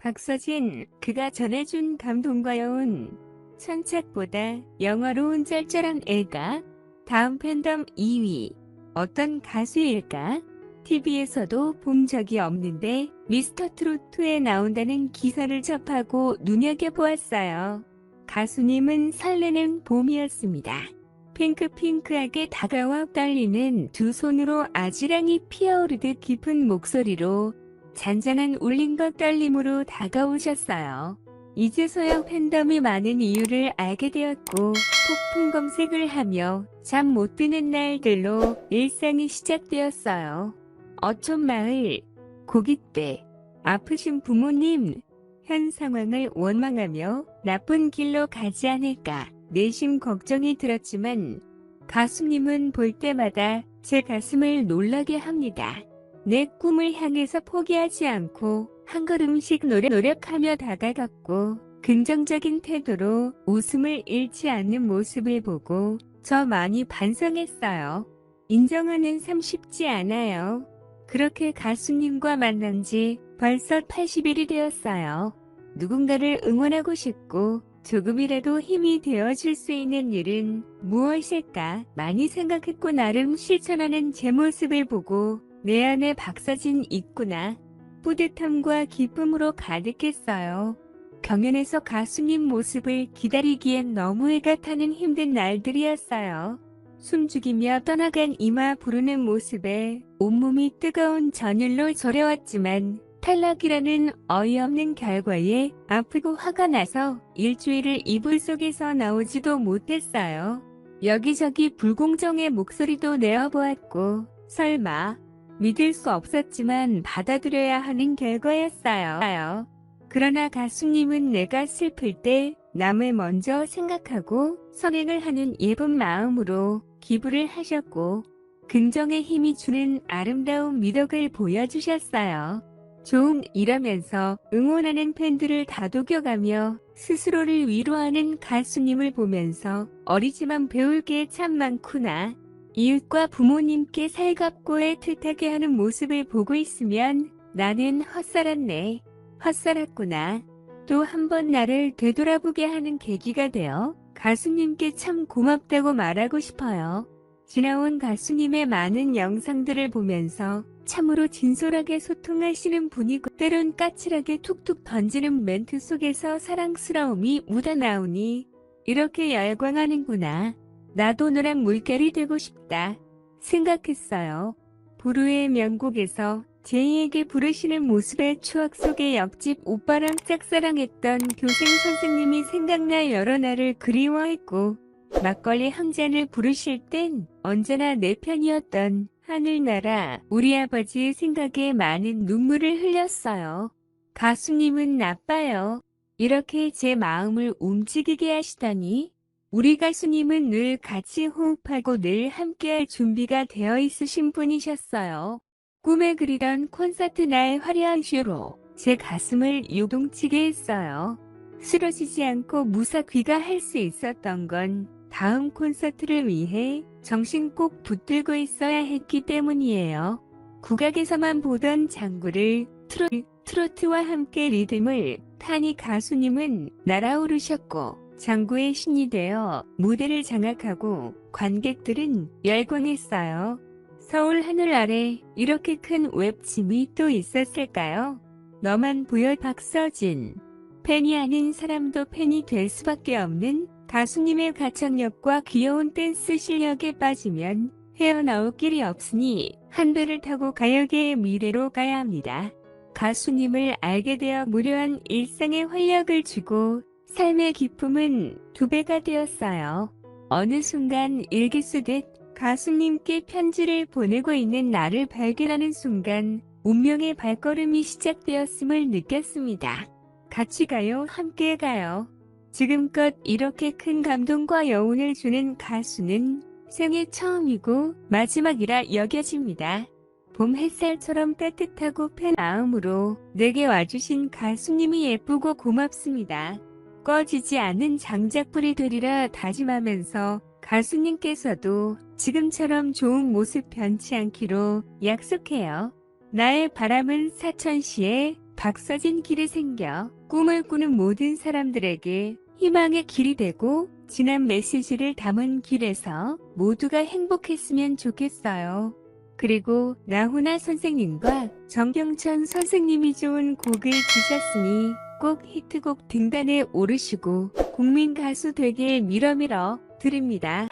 박서진, 그가 전해준 감동과 여운. 천착보다 영화로운 짤짤한 애가 다음 팬덤 2위. 어떤 가수일까? TV에서도 본 적이 없는데 미스터 트로트에 나온다는 기사를 접하고 눈여겨보았어요. 가수님은 설레는 봄이었습니다. 핑크핑크하게 다가와 떨리는 두 손으로 아지랑이 피어오르듯 깊은 목소리로 잔잔한 울림과 떨림으로 다가오셨어요. 이제서야 팬덤이 많은 이유를 알게 되었고 폭풍 검색을 하며 잠 못 드는 날들로 일상이 시작되었어요. 어촌마을, 고깃배, 아프신 부모님, 현 상황을 원망하며 나쁜 길로 가지 않을까 내심 걱정이 들었지만 가수님은 볼 때마다 제 가슴을 놀라게 합니다. 내 꿈을 향해서 포기하지 않고 한 걸음씩 노력, 노력하며 다가갔고 긍정적인 태도로 웃음을 잃지 않는 모습을 보고 저 많이 반성했어요. 인정하는 삶 쉽지 않아요. 그렇게 가수님과 만난 지 벌써 80일이 되었어요. 누군가를 응원하고 싶고 조금이라도 힘이 되어줄 수 있는 일은 무엇일까 많이 생각했고 나름 실천하는 제 모습을 보고 내 안에 박서진 있구나. 뿌듯함과 기쁨으로 가득했어요. 경연에서 가수님 모습을 기다리기엔 너무 애가 타는 힘든 날들이었어요. 숨죽이며 떠나간 이마 부르는 모습에 온몸이 뜨거운 전율로 절여왔지만 탈락이라는 어이없는 결과에 아프고 화가 나서 일주일을 이불 속에서 나오지도 못했어요. 여기저기 불공정의 목소리도 내어보았고 설마 믿을 수 없었지만 받아들여야 하는 결과였어요. 그러나 가수님은 내가 슬플 때 남을 먼저 생각하고 선행을 하는 예쁜 마음으로 기부를 하셨고 긍정의 힘이 주는 아름다운 미덕을 보여주셨어요. 좀 이러면서 응원하는 팬들을 다독여가며 스스로를 위로하는 가수님을 보면서 어리지만 배울 게 참 많구나. 이웃과 부모님께 살갑고 애틋하게 하는 모습을 보고 있으면 나는 헛살았네. 헛살았구나. 또 한 번 나를 되돌아보게 하는 계기가 되어 가수님께 참 고맙다고 말하고 싶어요. 지나온 가수님의 많은 영상들을 보면서 참으로 진솔하게 소통하시는 분이고 때론 까칠하게 툭툭 던지는 멘트 속에서 사랑스러움이 묻어나오니 이렇게 열광하는구나. 나도 너랑 물결이 되고 싶다. 생각했어요. 부르의 명곡에서 제이에게 부르시는 모습의 추억 속에 옆집 오빠랑 짝사랑했던 교생 선생님이 생각나 여러 날을 그리워했고 막걸리 한 잔을 부르실 땐 언제나 내 편이었던 하늘나라 우리 아버지의 생각에 많은 눈물을 흘렸어요. 가수님은 나빠요. 이렇게 제 마음을 움직이게 하시다니 우리 가수님은 늘 같이 호흡하고 늘 함께할 준비가 되어 있으신 분이셨어요. 꿈에 그리던 콘서트 날 화려한 쇼로 제 가슴을 요동치게 했어요. 쓰러지지 않고 무사 귀가 할 수 있었던 건 다음 콘서트를 위해 정신 꼭 붙들고 있어야 했기 때문이에요. 국악에서만 보던 장구를 트로, 트로트와 함께 리듬을 타니 가수님은 날아오르셨고 장구의 신이 되어 무대를 장악하고 관객들은 열광했어요. 서울 하늘 아래 이렇게 큰 웹짐이 또 있었을까요? 너만 보여 박서진. 팬이 아닌 사람도 팬이 될 수밖에 없는 가수님의 가창력과 귀여운 댄스 실력에 빠지면 헤어나올 길이 없으니 한 배를 타고 가요계의 미래로 가야 합니다. 가수님을 알게 되어 무료한 일상의 활력을 주고 삶의 기쁨은 두 배가 되었어요. 어느 순간 일기 쓰듯 가수님께 편지를 보내고 있는 나를 발견하는 순간 운명의 발걸음이 시작되었음을 느꼈습니다. 같이 가요, 함께 가요. 지금껏 이렇게 큰 감동과 여운을 주는 가수는 생애 처음이고 마지막이라 여겨집니다. 봄 햇살처럼 따뜻하고 팬 마음으로 내게 와주신 가수님이 예쁘고 고맙습니다. 꺼지지 않는 장작불이 되리라 다짐하면서 가수님께서도 지금처럼 좋은 모습 변치 않기로 약속해요. 나의 바람은 사천시에 박서진 길이 생겨 꿈을 꾸는 모든 사람들에게 희망의 길이 되고 진한 메시지를 담은 길에서 모두가 행복했으면 좋겠어요. 그리고 나훈아 선생님과 정경천 선생님이 좋은 곡을 주셨으니 꼭 히트곡 등단에 오르시고 국민 가수 되게 밀어밀어 드립니다.